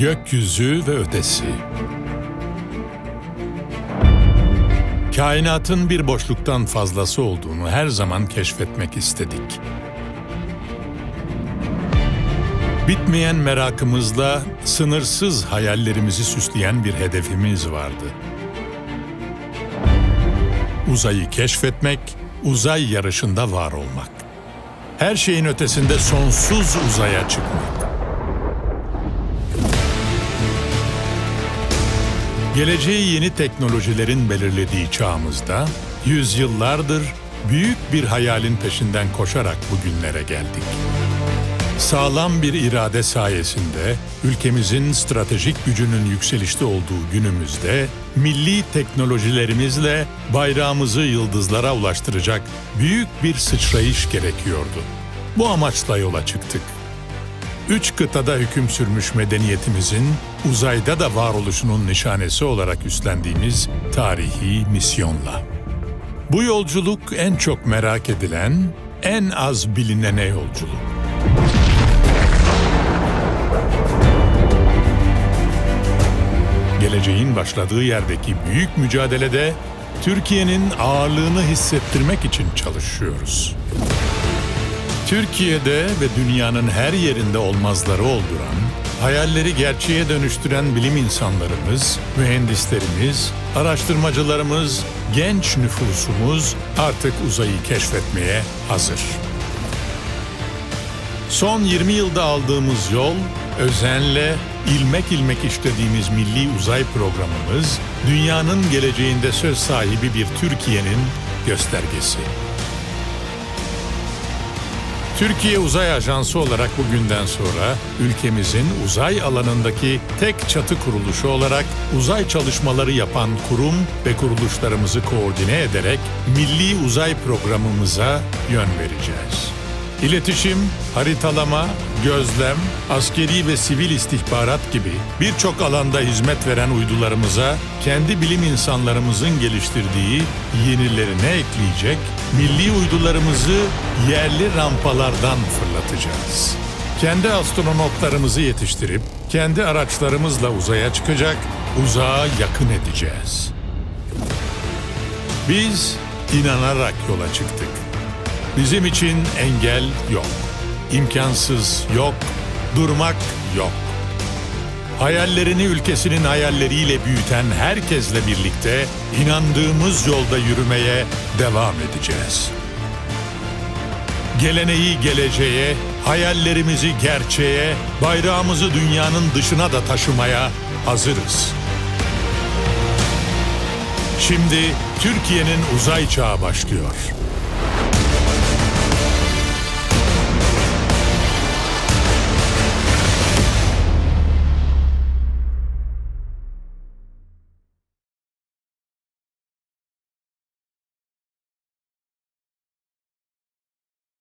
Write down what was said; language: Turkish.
Gökyüzü ve ötesi. Kainatın bir boşluktan fazlası olduğunu her zaman keşfetmek istedik. Bitmeyen merakımızla sınırsız hayallerimizi süsleyen bir hedefimiz vardı. Uzayı keşfetmek, uzay yarışında var olmak. Her şeyin ötesinde sonsuz uzaya çıkmak. Geleceği yeni teknolojilerin belirlediği çağımızda yüzyıllardır büyük bir hayalin peşinden koşarak bugünlere geldik. Sağlam bir irade sayesinde ülkemizin stratejik gücünün yükselişte olduğu günümüzde milli teknolojilerimizle bayrağımızı yıldızlara ulaştıracak büyük bir sıçrayış gerekiyordu. Bu amaçla yola çıktık. Üç kıtada hüküm sürmüş medeniyetimizin uzayda da varoluşunun nişanesi olarak üstlendiğimiz tarihi misyonla. Bu yolculuk en çok merak edilen, en az bilinene yolculuk. Geleceğin başladığı yerdeki büyük mücadelede Türkiye'nin ağırlığını hissettirmek için çalışıyoruz. Türkiye'de ve dünyanın her yerinde olmazları olduran, hayalleri gerçeğe dönüştüren bilim insanlarımız, mühendislerimiz, araştırmacılarımız, genç nüfusumuz artık uzayı keşfetmeye hazır. Son 20 yılda aldığımız yol, özenle, ilmek ilmek işlediğimiz milli uzay programımız, dünyanın geleceğinde söz sahibi bir Türkiye'nin göstergesi. Türkiye Uzay Ajansı olarak bugünden sonra ülkemizin uzay alanındaki tek çatı kuruluşu olarak uzay çalışmaları yapan kurum ve kuruluşlarımızı koordine ederek milli uzay programımıza yön vereceğiz. İletişim, haritalama, gözlem, askeri ve sivil istihbarat gibi birçok alanda hizmet veren uydularımıza kendi bilim insanlarımızın geliştirdiği yenilerine ekleyecek, milli uydularımızı yerli rampalardan fırlatacağız. Kendi astronotlarımızı yetiştirip kendi araçlarımızla uzaya çıkacak, uzağa yakın edeceğiz. Biz inanarak yola çıktık. Bizim için engel yok. İmkansız yok. Durmak yok. Hayallerini ülkesinin hayalleriyle büyüten herkesle birlikte inandığımız yolda yürümeye devam edeceğiz. Geleneği geleceğe, hayallerimizi gerçeğe, bayrağımızı dünyanın dışına da taşımaya hazırız. Şimdi Türkiye'nin uzay çağı başlıyor.